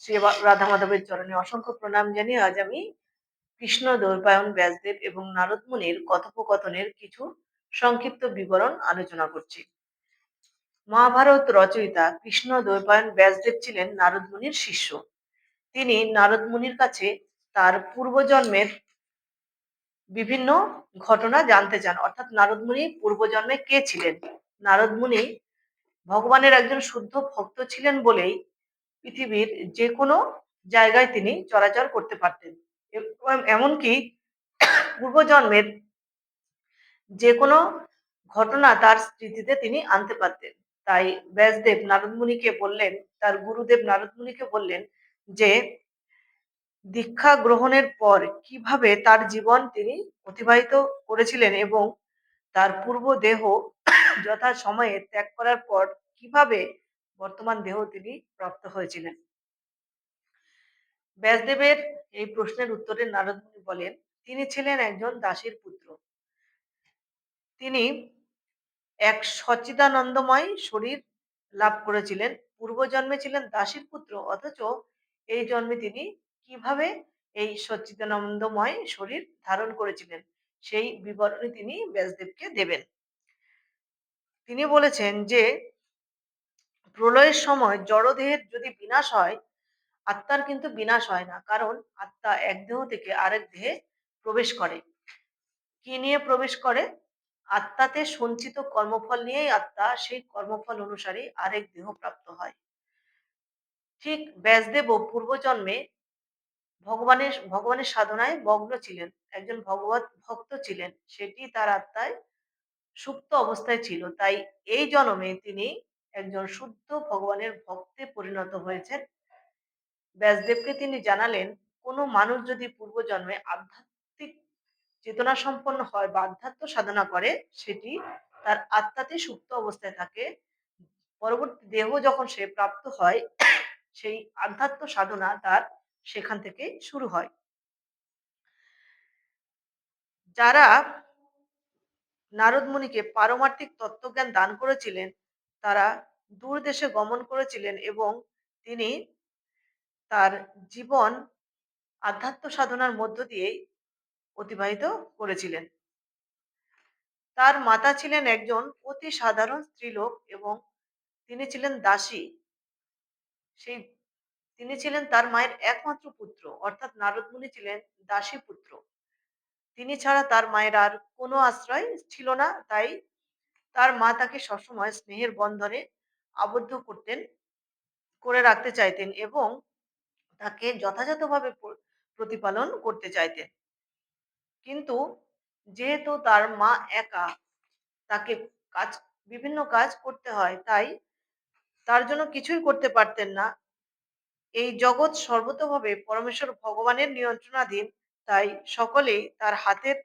শ্রী রাধা মাধবের চরণে অসংখ্য প্রণাম জানিয়ে আজ আমি কৃষ্ণ দ্বৈপায়ন ব্যাসদেব এবং নারদ মুনির কথোপকথনের কিছু সংক্ষিপ্ত বিবরণ আলোচনা করছি। মহাভারত রচয়িতা কৃষ্ণ দ্বৈপায়ন ব্যাসদেব ছিলেন নারদ মুনির শিষ্য। তিনি নারদ মুনির কাছে তার পূর্বজন্মের বিভিন্ন ঘটনা জানতে চান। অর্থাৎ নারদ মুনি পূর্বজন্মে কে ছিলেন? নারদ মুনি ভগবানের একজন শুদ্ধ ভক্ত ছিলেন বলেই পৃথিবীর যে কোনো জায়গায় তিনি চলাচল করতে পারতেন। এমনকি পূর্বজন্মের যে কোনো ঘটনা তার স্মৃতিতে তিনি আনতে পারতেন। তাই ব্যাসদেব নারদমুনিকে বললেন, তার গুরুদেব নারদমুনিকে বললেন যে, দীক্ষা গ্রহণের পর কীভাবে তার জীবন তিনি অতিবাহিত করেছিলেন এবং তার পূর্ব দেহ যথা সময়ে ত্যাগ করার পর কীভাবে বর্তমান দেহ তিনি প্রাপ্ত হয়েছিলেন। ব্যাসদেবের এই প্রশ্নের উত্তরে নারদ মুনি বলেন, তিনি ছিলেন একজন দাসীর পুত্র। তিনি এক সচ্চিদানন্দময় শরীর লাভ করেছিলেন। পূর্বজন্মে ছিলেন দাসীর পুত্র, অথচ এই জন্মে তিনি কীভাবে এই সচ্চিদানন্দময় শরীর ধারণ করেছিলেন, সেই বিবরণী তিনি ব্যাসদেবকে দেবেন। তিনি বলেছেন যে প্রলয়ের সময় জড়দেহের যদি বিনাশ হয়, আত্মার কিন্তু বিনাশ হয় না। কারণ আত্মা এক দেহ থেকে আরেক দেহে প্রবেশ করে। কি নিয়ে প্রবেশ করে? আত্মাতে সঞ্চিত কর্মফল নিয়েই আত্মা সেই কর্মফল অনুসারে আরেক দেহ প্রাপ্ত হয়। ঠিক ব্যাসদেবও পূর্বজন্মে ভগবানের ভগবানের সাধনায় মগ্ন ছিলেন। একজন ভগবত ভক্ত ছিলেন। সেটি তার আত্মায় সুপ্ত অবস্থায় ছিল। তাই এই জন্মে তিনি একজন শুদ্ধ ভগবানের ভক্তে পরিণত হয়েছেন। ব্যাসদেবকে তিনি জানালেন, কোনো মানুষ যদি পূর্বজন্মে আধ্যাত্মিক চেতনা সম্পন্ন হয় বা আধ্যাত্ম সাধনা করে, সেটি তার আত্মাতে সুপ্ত অবস্থায় থাকে। পরবর্তী দেহ যখন সে প্রাপ্ত হয়, সেই আধ্যাত্ম সাধনা তার সেখান থেকে শুরু হয়। যারা নারদ মুনিকে পারমার্থিক তত্ত্বজ্ঞান দান করেছিলেন তারা দূর দেশে গমন করেছিলেন এবং তিনি তার জীবন আধ্যাত্ম সাধনার মধ্য দিয়েই অতিবাহিত করেছিলেন। তার মাতা ছিলেন একজন অতি সাধারণ স্ত্রীলোক এবং তিনি ছিলেন দাসী। সেই তিনি ছিলেন তার মায়ের একমাত্র পুত্র, অর্থাৎ নারদ মুনি ছিলেন দাসী পুত্র। তিনি ছাড়া তার মায়ের আর কোনো আশ্রয় ছিল না, তাই তার মা তাকে সবসময় স্নেহের বন্ধনে আবদ্ধ করতেন, করে রাখতে চাইতেন এবং তাকে যথাযথভাবে প্রতিপালন করতে চাইতেন। কিন্তু যেহেতু তার মা একা, তাকে কাজ, বিভিন্ন কাজ করতে হয়, তাই তার জন্য কিছুই করতে পারতেন না। এই জগৎ সর্বতভাবে পরমেশ্বর ভগবানের নিয়ন্ত্রণাধীন, তাই সকলেই তার হাতের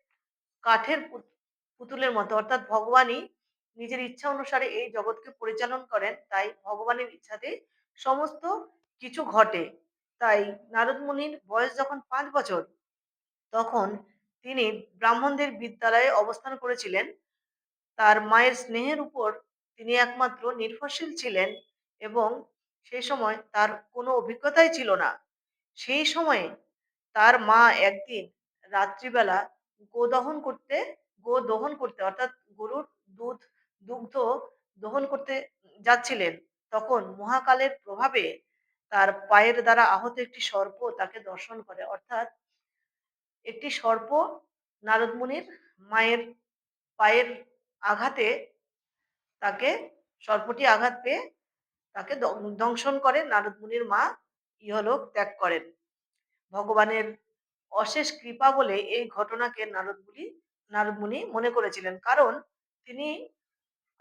কাঠের পুত- পুতুলের মতো, অর্থাৎ ভগবানই নিজের ইচ্ছা অনুসারে এই জগৎকে পরিচালন করেন। তাই ভগবানের ইচ্ছাতে সমস্ত কিছু ঘটে। তাই নারদ মুনির বয়স যখন পাঁচ বছর, তখন তিনি ব্রাহ্মণদের বিদ্যালয়ে অবস্থান করেছিলেন। তার মায়ের স্নেহের উপর তিনি একমাত্র নির্ভরশীল ছিলেন এবং সেই সময় তার কোনো অভিজ্ঞতাই ছিল না। সেই সময়ে তার মা একদিন রাত্রিবেলা গোদহন করতে গো দহন করতে অর্থাৎ গরুর দুধ দুগ্ধ দহন করতে যাচ্ছিলেন, তখন মহাকালের প্রভাবে তার পায়ের দ্বারা আহত একটি সর্প তাকে দর্শন করে। অর্থাৎ একটি সর্প নারদ মুনির মায়ের পায়ের আঘাতে তাকে, সর্পটি আঘাত পেয়ে তাকে দংশন করে। নারদ মুনির মা ইহলোক ত্যাগ করেন। ভগবানের অশেষ কৃপা বলে এই ঘটনাকে নারদ মুনি নারদ মুনি মনে করেছিলেন। কারণ তিনি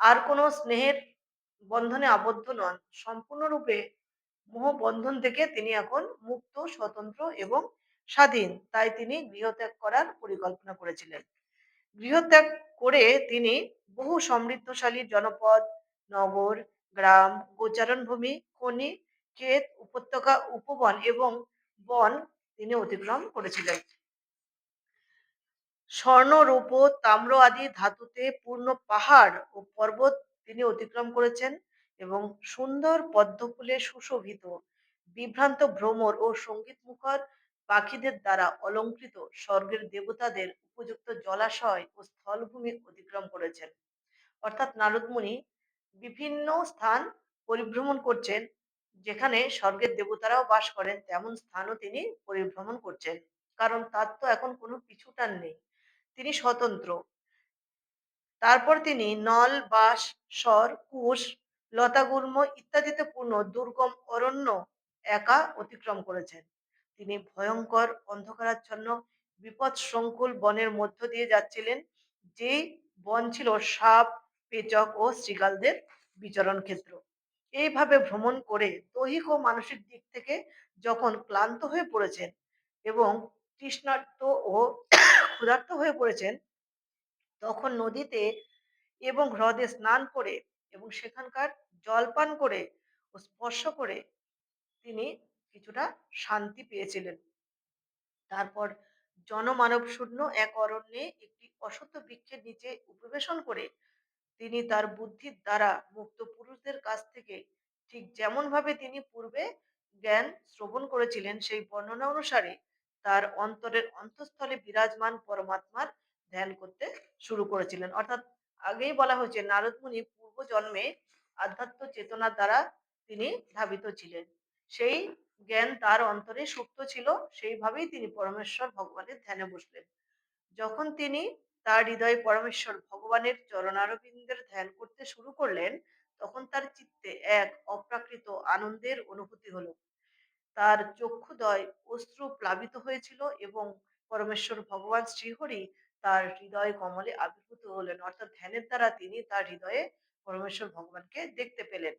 আর কোনো স্নেহের বন্ধনে আবদ্ধ নন। সম্পূর্ণরূপে মোহবন্ধন থেকে তিনি এখন মুক্ত, স্বতন্ত্র এবং স্বাধীন। তাই তিনি গৃহত্যাগ করার পরিকল্পনা করেছিলেন। গৃহত্যাগ করে তিনি বহু সমৃদ্ধশালী জনপদ, নগর, গ্রাম গোচারণ ভূমি খনি, ক্ষেত, উপত্যকা, উপবন এবং বন তিনি অতিক্রম করেছিলেন। স্বর্ণ রূপ তাম্র আদি ধাতুতে পূর্ণ পাহাড় ও পর্বত তিনি অতিক্রম করেছেন এবং সুন্দর পদ্মফুলে সুশোভিত, বিভ্রান্ত ভ্রমর ও সংগীত মুখর পাখিদের দ্বারা অলঙ্কৃত স্বর্গের দেবতাদের উপযুক্ত জলাশয় ও স্থলভূমি অতিক্রম করেছেন। অর্থাৎ নারদমুনি বিভিন্ন স্থান পরিভ্রমণ করছেন, যেখানে স্বর্গের দেবতারাও বাস করেন, তেমন স্থানও তিনি পরিভ্রমণ করছেন। কারণ তার তো এখন কোনো পিছুটান নেই। তিনি স্বতন্ত্র। তারপর তিনি নল বাস স্বর কুশ লতাগুল্ম ইত্যাদিতে পূর্ণ, দুর্গম, অরণ্য একা অতিক্রম করেছেন। তিনি ভয়ঙ্কর, অন্ধকারাচ্ছন্ন বিপদ সংকুল বনের মধ্য দিয়ে যাচ্ছিলেন, যেই বন ছিল সাপ, পেচক ও শৃগালদের বিচরণ ক্ষেত্র। এইভাবে ভ্রমণ করে দৈহিক ও মানসিক দিক থেকে যখন ক্লান্ত হয়ে পড়েছেন এবং তৃষ্ণার্ত ও ক্ষুধার্ত হয়ে পড়েছেন, তখন নদীতে এবং হ্রদে স্নান করে এবং সেখানকার জল পান করে ও স্পর্শ করে তিনি কিছুটা শান্তি পেয়েছিলেন। তারপর জনমানব শূন্য এক অরণ্যে একটি অসত্য বৃক্ষের নিচে উপবেশন করে তিনি তার বুদ্ধির দ্বারা মুক্ত পুরুষদের কাছ থেকে ঠিক যেমন ভাবে তিনি পূর্বে জ্ঞান শ্রবণ করেছিলেন, সেই বর্ণনা অনুসারে তার অন্তরের অন্তঃস্থলে বিরাজমান পরমাত্মার ধ্যান করতে শুরু করেছিলেন। অর্থাৎ আগেই বলা হয়েছে নারদ মুনি পূর্ব জন্মে আধ্যাত্ম চেতনার দ্বারা তিনি ধাবিত ছিলেন। সেই জ্ঞান তার অন্তরে সুপ্ত ছিল, সেইভাবেই তিনি পরমেশ্বর ভগবানের ধ্যানে বসলেন। যখন তিনি তার হৃদয়ে পরমেশ্বর ভগবানের চরণারবিন্দের ধ্যান করতে শুরু করলেন, তখন তার চিত্তে এক অপ্রাকৃত আনন্দের অনুভূতি হলো। তার চক্ষুদয় অশ্রু প্লাবিত হয়েছিল এবং পরমেশ্বর ভগবান শ্রীহরি তার হৃদয় কমলে আবির্ভূত হলেন। অর্থাৎ ধ্যানের দ্বারা তিনি তার হৃদয়ে পরমেশ্বর ভগবানকে দেখতে পেলেন।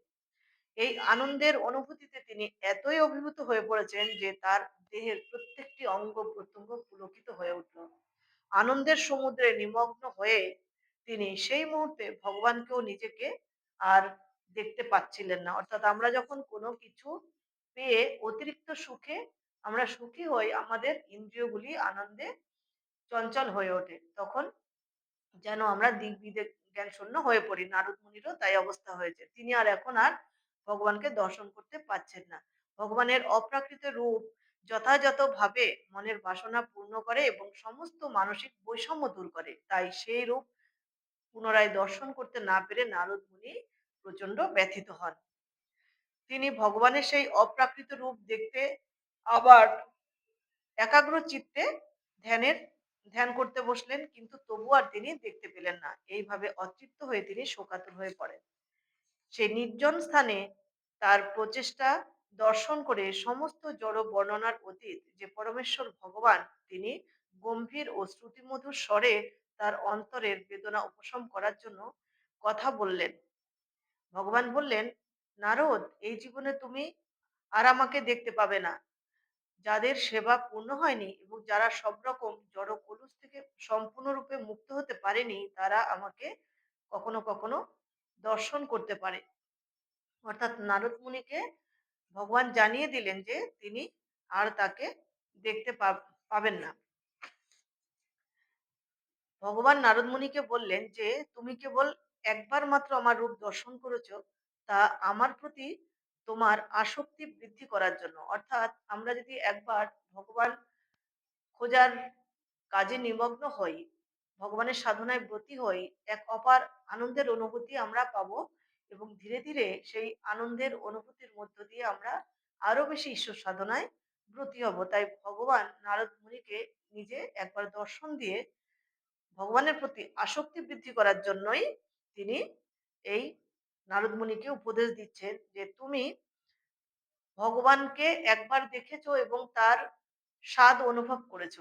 এই আনন্দের অনুভূতিতে তিনি এতই অভিভূত হয়ে পড়েছেন যে তার দেহের প্রত্যেকটি অঙ্গ প্রত্যঙ্গ পুলকিত হয়ে উঠল। আনন্দের সমুদ্রে নিমগ্ন হয়ে তিনি সেই মুহূর্তে ভগবানকেও নিজেকে আর দেখতে পাচ্ছিলেন না। অর্থাৎ আমরা যখন কোনো কিছু পেয়ে অতিরিক্ত সুখে আমরা সুখী হই, আমাদের ইন্দ্রিয়গুলি আনন্দে চঞ্চল হয়ে ওঠে। তখন যেন আমরা দিক বিদিক জ্ঞান শূন্য হয়ে পড়ি। নারদ মুনিরও তাই অবস্থা হয়েছে। তিনি আর এখন আর ভগবানকে দর্শন করতে পাচ্ছেন না। ভগবানের অপ্রাকৃত রূপ যথাযথভাবে মনের বাসনা পূর্ণ করে এবং সমস্ত মানসিক বৈষম্য দূর করে। তাই সেই রূপ পুনরায় দর্শন করতে না পেরে নারদ মুনি প্রচণ্ড ব্যথিত হন। তিনি ভগবানের সেই অপ্রাকৃত রূপ দেখতে আবার একাগ্র চিত্তে ধ্যানের, ধ্যান করতে বসলেন, কিন্তু তবু আর তিনি দেখতে পেলেন না। এইভাবে অতৃপ্ত হয়ে তিনি শোকাতুর হয়ে পড়েন। সেই নির্জন স্থানে তার প্রচেষ্টা দর্শন করে সমস্ত জড় বর্ণনার অতীত, যে পরমেশ্বর ভগবান তিনি গম্ভীর ও শ্রুতিমধুর স্বরে তার অন্তরের বেদনা উপশম করার জন্য কথা বললেন। ভগবান বললেন নারদ, এই জীবনে তুমি আর আমাকে দেখতে পাবে না। যাদের সেবা পূর্ণ হয়নি এবং যারা সব রকম জড় কলুষ থেকে সম্পূর্ণরূপে মুক্ত হতে পারেনি, তারা আমাকে কখনো কখনো দর্শন করতে পারে। অর্থাৎ নারদ মুনিকে ভগবান জানিয়ে দিলেন যে, তিনি আর তাকে দেখতে পাবেন না। ভগবান নারদ মুনিকে বললেন যে, তুমি কেবল একবার মাত্র আমার রূপ দর্শন করেছ তা আমার প্রতি তোমার আসক্তি বৃদ্ধি করার জন্য। অর্থাৎ আমরা যদি একবার ভগবান খোঁজার কাজে নিমগ্ন হই, ভগবানের সাধনায় ব্রতী হই, এক অপার আনন্দের অনুভূতি আমরা পাবো এবং ধীরে ধীরে সেই আনন্দের অনুভূতির মধ্য দিয়ে আমরা আরও বেশি ঈশ্বর সাধনায় ব্রতী হব। তাই ভগবান নারদ মুনিকে নিজে একবার দর্শন দিয়ে ভগবানের প্রতি আসক্তি বৃদ্ধি করার জন্যই তিনি এই নারদ মুনিকে উপদেশ দিচ্ছেন যে, তুমি ভগবানকে একবার দেখেছ এবং তার স্বাদ অনুভব করেছ।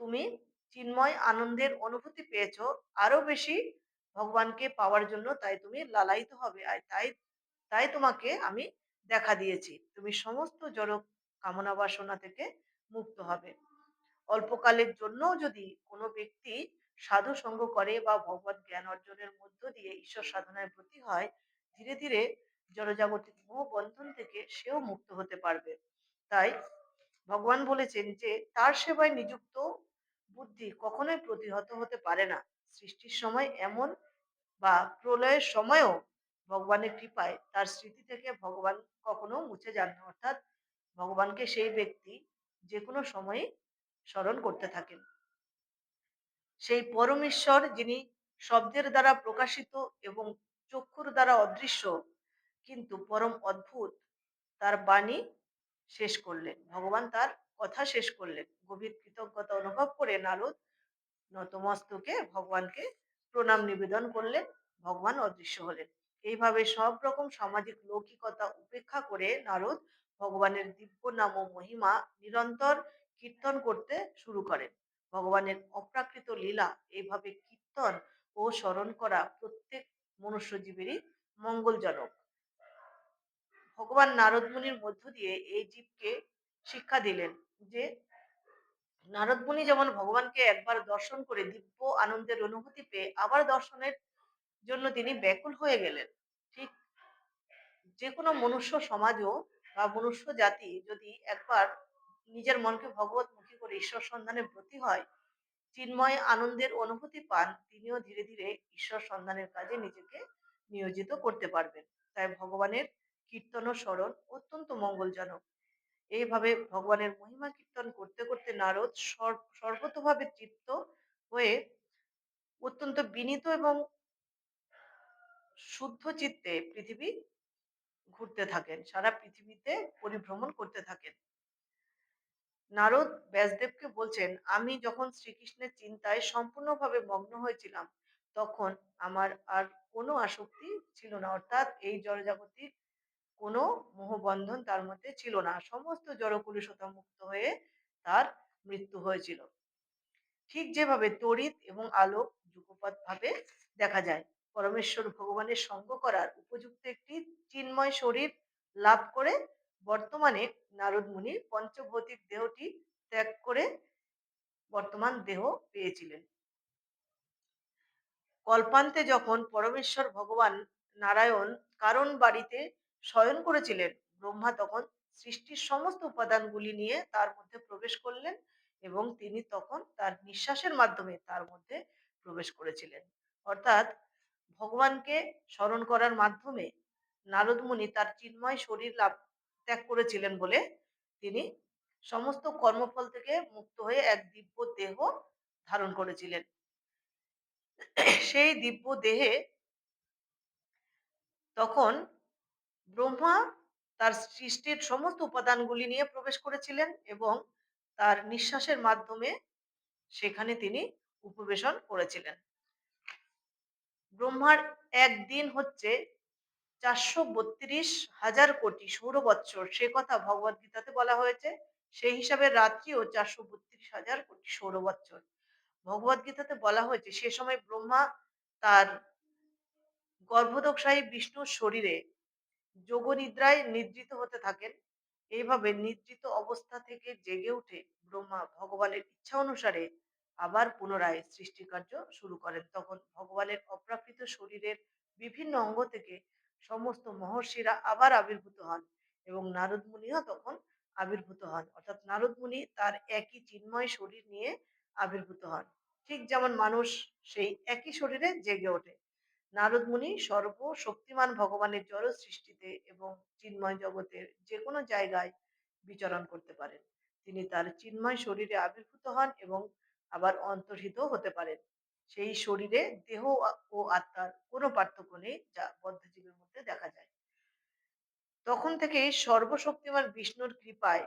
তুমি চিন্ময় আনন্দের অনুভূতি পেয়েছ। আরও বেশি ভগবানকে পাওয়ার জন্য তাই তুমি লালায়িত হবে। আর তাই তাই তোমাকে আমি দেখা দিয়েছি। তুমি সমস্ত জড় কামনা বাসনা থেকে মুক্ত হবে। অল্পকালের জন্য যদি কোনো ব্যক্তি সাধু সঙ্গ করে বা ভগবত জ্ঞান অর্জনের মধ্য দিয়ে ঈশ্বর সাধনায় ব্রতী হয়, ধীরে ধীরে জড়জাগতিক মোহ বন্ধন থেকে সেও মুক্ত হতে পারবে। তাই ভগবান বলেছেন যে, তার সেবায় নিযুক্ত বুদ্ধি কখনোই প্রতিহত হতে পারে না। সৃষ্টির সময় এমন বা প্রলয়ের সময়ও ভগবানের কৃপায় তার স্মৃতি থেকে ভগবান কখনো মুছে যান না। অর্থাৎ ভগবানকে সেই ব্যক্তি যে কোনো সময়ে স্মরণ করতে থাকেন। সেই পরমেশ্বর যিনি শব্দের দ্বারা প্রকাশিত এবং চক্ষুর দ্বারা অদৃশ্য, কিন্তু পরম অদ্ভুত, তার বাণী শেষ করলেন। ভগবান তার কথা শেষ করলেন। গভীর কৃতজ্ঞতা অনুভব করে নারদ নতমস্তকে ভগবানকে প্রণাম নিবেদন করলেন। ভগবান অদৃশ্য হলেন। এইভাবে সব রকম সামাজিক লৌকিকতা উপেক্ষা করে নারদ ভগবানের দিব্য নাম ও মহিমা নিরন্তর কীর্তন করতে শুরু করেন। ভগবানের অপ্রাকৃত লীলা এইভাবে কীর্তন ও স্মরণ করা প্রত্যেক মনুষ্যজীবেরই মঙ্গলজনক। ভগবান নারদ মুনির মধ্য দিয়ে এই জীবকে শিক্ষা দিলেন যে, নারদ মুনি যেমন ভগবানকে একবার দর্শন করে দিব্য আনন্দের অনুভূতি পেয়ে আবার দর্শনের জন্য তিনি ব্যাকুল হয়ে গেলেন। ঠিক যে কোনো মনুষ্য সমাজও বা মনুষ্য জাতি যদি একবার নিজের মনকে ভগবতমুখী করে ঈশ্বর সন্ধানে ব্রতী হয়, চিন্ময় আনন্দের অনুভূতি পান, তিনিও ধীরে ধীরে ঈশ্বর সন্ধানের কাজে নিজেকে নিয়োজিত করতে পারবেন। তাই ভগবানের কীর্তন ও স্মরণ অত্যন্ত মঙ্গলজনক। এইভাবে ভগবানের মহিমা কীর্তন করতে করতে নারদ সর- সর্বতোভাবে তৃপ্ত হয়ে অত্যন্ত বিনীত এবং শুদ্ধ চিত্তে পৃথিবী ঘুরতে থাকেন, সারা পৃথিবীতে পরিভ্রমণ করতে থাকেন। নারদ ব্যাসদেবকে বলছেন, আমি যখন শ্রীকৃষ্ণের চিন্তায় সম্পূর্ণভাবে মগ্ন হয়েছিলাম, তখন আমার আর কোনো আসক্তি ছিল না। অর্থাৎ এই জড়জাগতিক কোনো মোহবন্ধন তার মধ্যে ছিল না। সমস্ত জড়কুলুষতা মুক্ত হয়ে তার মৃত্যু হয়েছিল। ঠিক যেভাবে তড়িৎ এবং আলোক যুগপৎ ভাবে দেখা যায়, পরমেশ্বর ভগবানের সঙ্গ করার উপযুক্ত একটি চিন্ময় শরীর লাভ করে বর্তমানে নারদ মুনি পঞ্চভৌতিক দেহটি ত্যাগ করে বর্তমান দেহ পেয়েছিলেন। কল্পান্তে যখন পরমেশ্বর ভগবান নারায়ণ কারণ বাড়িতে শয়ন করেছিলেন, ব্রহ্মা তখন সৃষ্টির সমস্ত উপাদানগুলি নিয়ে তার মধ্যে প্রবেশ করলেন এবং তিনি তখন তার নিঃশ্বাসের মাধ্যমে তার মধ্যে প্রবেশ করেছিলেন। অর্থাৎ ভগবানকে স্মরণ করার মাধ্যমে নারদ মুনি তার চিন্ময় শরীর লাভ ত্যাগ করেছিলেন বলে তিনি সমস্ত কর্মফল থেকে মুক্ত হয়ে এক দিব্য দেহ ধারণ করেছিলেন। সেই দিব্য দেহে তখন ব্রহ্মা তার সৃষ্টির সমস্ত উপাদানগুলি নিয়ে প্রবেশ করেছিলেন এবং তার নিঃশ্বাসের মাধ্যমে সেখানে তিনি উপবেশন করেছিলেন। ব্রহ্মার একদিন হচ্ছে চারশো বত্রিশ হাজার কোটি সৌর বৎসর সে কথা গীতাতে বলা হয়েছে। সেই হিসাবে রাত্রিও চারশো বত্রিশ হাজার কোটি সৌর বৎসর গীতাতে বলা হয়েছে, সে সময় ব্রহ্মা তার গর্ভদোষায়ী বিষ্ণুর শরীরে যোগনিদ্রায় নিদ্রিত হতে থাকেন। এইভাবে নিদ্রিত অবস্থা থেকে জেগে উঠে ব্রহ্মা ভগবানের ইচ্ছা অনুসারে আবার পুনরায় সৃষ্টিকার্য শুরু করেন। তখন ভগবানের অপ্রাকৃত শরীরের বিভিন্ন অঙ্গ থেকে সমস্ত মহর্ষিরা আবার আবির্ভূত হন এবং নারদ মুনিও তখন আবির্ভূত হন। অর্থাৎ নারদ মুনি তার একই চিন্ময় শরীর নিয়ে আবির্ভূত হন। ঠিক যেমন মানুষ সেই একই শরীরে জেগে ওঠে। নারদ মুনি সর্বশক্তিমান ভগবানের জড় সৃষ্টিতে এবং চিন্ময় জগতের যে কোনো জায়গায় বিচরণ করতে পারেন। তিনি তার চিন্ময় শরীরে আবির্ভূত হন এবং আবার অন্তর্হিত হতে পারেন। সেই শরীরে দেহ ও আত্মার কোনো পার্থক্য নেই যা বদ্ধজীবের মধ্যে দেখা যায়। তখন থেকেই সর্বশক্তিমান বিষ্ণুর কৃপায়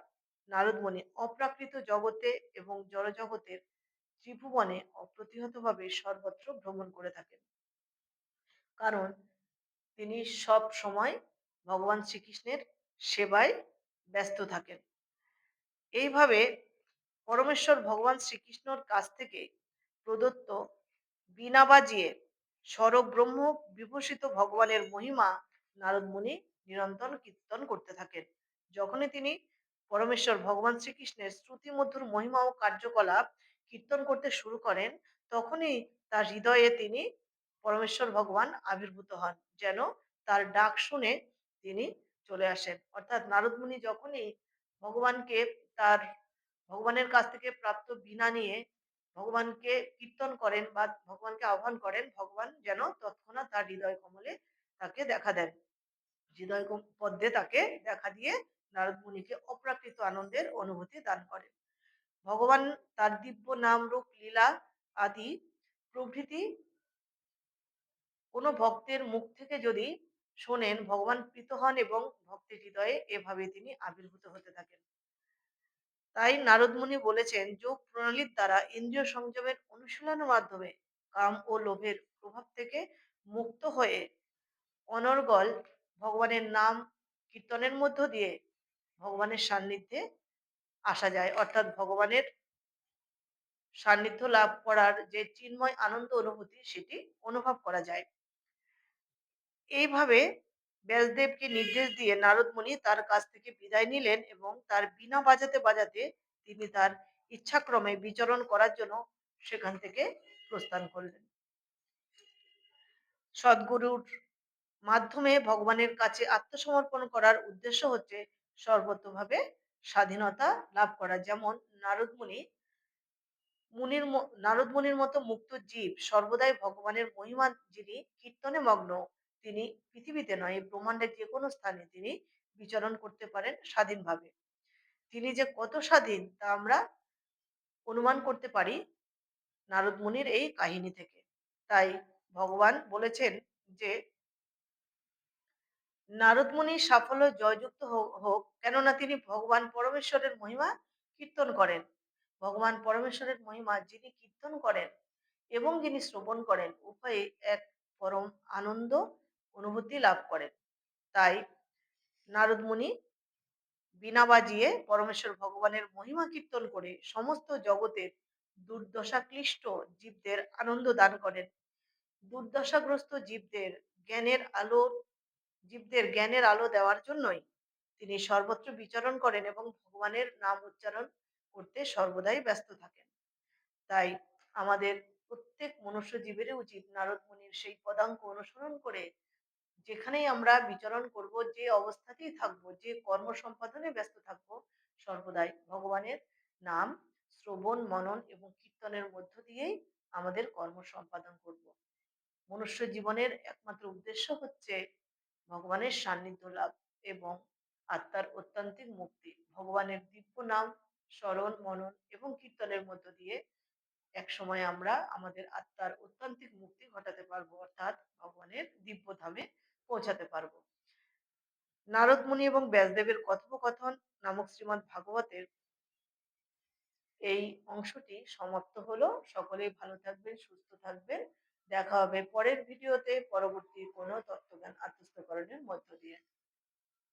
নারদমণি অপ্রাকৃত জগতে এবং জড়জগতের ত্রিভুবনে অপ্রতিহতভাবে সর্বত্র ভ্রমণ করে থাকেন। কারণ তিনি সব সময় ভগবান শ্রীকৃষ্ণের সেবায় ব্যস্ত থাকেন। এইভাবে পরমেশ্বর ভগবান শ্রীকৃষ্ণর কাছ থেকে প্রদত্ত বীণা বাজিয়ে স্বরব্রহ্ম বিভূষিত ভগবানের মহিমা নারদ মুনি নিরন্তর কীর্তন করতে থাকেন। যখনই তিনি পরমেশ্বর ভগবান শ্রীকৃষ্ণের শ্রুতিমধুর মহিমা ও কার্যকলাপ কীর্তন করতে শুরু করেন, তখনই তার হৃদয়ে তিনি পরমেশ্বর ভগবান আবির্ভূত হন, যেন তার ডাক শুনে তিনি চলে আসেন। অর্থাৎ নারদ মুনি যখনই ভগবানকে তার, ভগবানের কাছ থেকে প্রাপ্ত বীণা নিয়ে ভগবানকে কীর্তন করেন বা ভগবানকে আহ্বান করেন, ভগবান যেন তৎক্ষণাৎ তার হৃদয় কমলে তাকে দেখা দেন। হৃদয় পদ্মে তাকে দেখা দিয়ে নারদ মুনিকে অপ্রাকৃত আনন্দের অনুভূতি দান করেন। ভগবান তার দিব্য নাম রূপ, লীলা আদি প্রভৃতি কোনো ভক্তের মুখ থেকে যদি শোনেন, ভগবান প্রীত হন এবং ভক্তের হৃদয়ে এভাবে তিনি আবির্ভূত হতে থাকেন। তাই নারদ মুনি বলেছেন, যোগ প্রণালীর দ্বারা ইন্দ্রিয় সংযমের অনুশীলনের মাধ্যমে কাম ও লোভের প্রভাব থেকে মুক্ত হয়ে অনর্গল ভগবানের নাম কীর্তনের মধ্য দিয়ে ভগবানের সান্নিধ্যে আসা যায়। অর্থাৎ ভগবানের সান্নিধ্য লাভ করার যে চিন্ময় আনন্দ অনুভূতি, সেটি অনুভব করা যায়। এইভাবে ব্যাসদেবকে নির্দেশ দিয়ে নারদ মুনি তার কাছ থেকে বিদায় নিলেন এবং তার বিনা বাজাতে বাজাতে তিনি তার ইচ্ছাক্রমে বিচরণ করার জন্য সেখান থেকে প্রস্থান করলেন। সদ্গুরুর মাধ্যমে ভগবানের কাছে আত্মসমর্পণ করার উদ্দেশ্য হচ্ছে সর্বতভাবে স্বাধীনতা লাভ করা। যেমন নারদ মুনি মুনির ম- নারদ মুনির মতো মুক্ত জীব সর্বদাই ভগবানের মহিমা যিনি কীর্তনে মগ্ন তিনি পৃথিবীতে নয় ব্রহ্মাণ্ডের যে কোনো স্থানে তিনি বিচরণ করতে পারেন স্বাধীনভাবে। তিনি যে কত স্বাধীন তা আমরা অনুমান করতে পারি নারদ মুনির এই কাহিনী থেকে। তাই ভগবান বলেছেন যে, নারদ মুনির সাফল্য জয়যুক্ত হোক, কেননা তিনি ভগবান পরমেশ্বরের মহিমা কীর্তন করেন। ভগবান পরমেশ্বরের মহিমা যিনি কীর্তন করেন এবং যিনি শ্রবণ করেন, উভয়ে এক পরম আনন্দ অনুভূতি লাভ করেন তাই নারদ মুনি বিনা বাজিয়ে পরমেশ্বর ভগবানের মহিমা কীর্তন করে সমস্ত জগতের দুর্দশাক্লিষ্ট জীবদের আনন্দ দান করেন। দুর্দশাগ্রস্ত জীবদের জ্ঞানের আলো, জীবদের জ্ঞানের আলো দেওয়ার জন্যই তিনি সর্বত্র বিচরণ করেন এবং ভগবানের নাম উচ্চারণ করতে সর্বদাই ব্যস্ত থাকেন। তাই আমাদের প্রত্যেক মনুষ্য জীবেরই উচিত নারদ মুনির সেই পদাঙ্ক অনুসরণ করে যেখানেই আমরা বিচরণ করব, যে অবস্থাতেই থাকব, যে কর্ম সম্পাদনে ব্যস্ত থাকব, সর্বদাই ভগবানের নাম, শ্রবণ, মনন এবং কীর্তনের মধ্য দিয়েই আমাদের কর্ম সম্পাদন করব। মনুষ্য জীবনের একমাত্র উদ্দেশ্য হচ্ছে ভগবানের সান্নিধ্য লাভ এবং আত্মার অত্যান্তিক মুক্তি। ভগবানের দিব্য নাম, স্মরণ, মনন এবং কীর্তনের মধ্য দিয়ে এক সময় আমরা আমাদের আত্মার অত্যান্তিক মুক্তি ঘটাতে পারব, অর্থাৎ ভগবানের দিব্য ধামে পৌঁছাতে পারব। নারদ মুনি এবং ব্যাসদেবের কথোপকথন নামক শ্রীমৎ ভাগবতের এই অংশটি সমাপ্ত হলো। সকলেই ভালো থাকবেন, সুস্থ থাকবেন। দেখা হবে পরের ভিডিওতে। পরবর্তী কোনো তত্ত্বজ্ঞান আত্মস্থকরণের মধ্য দিয়ে।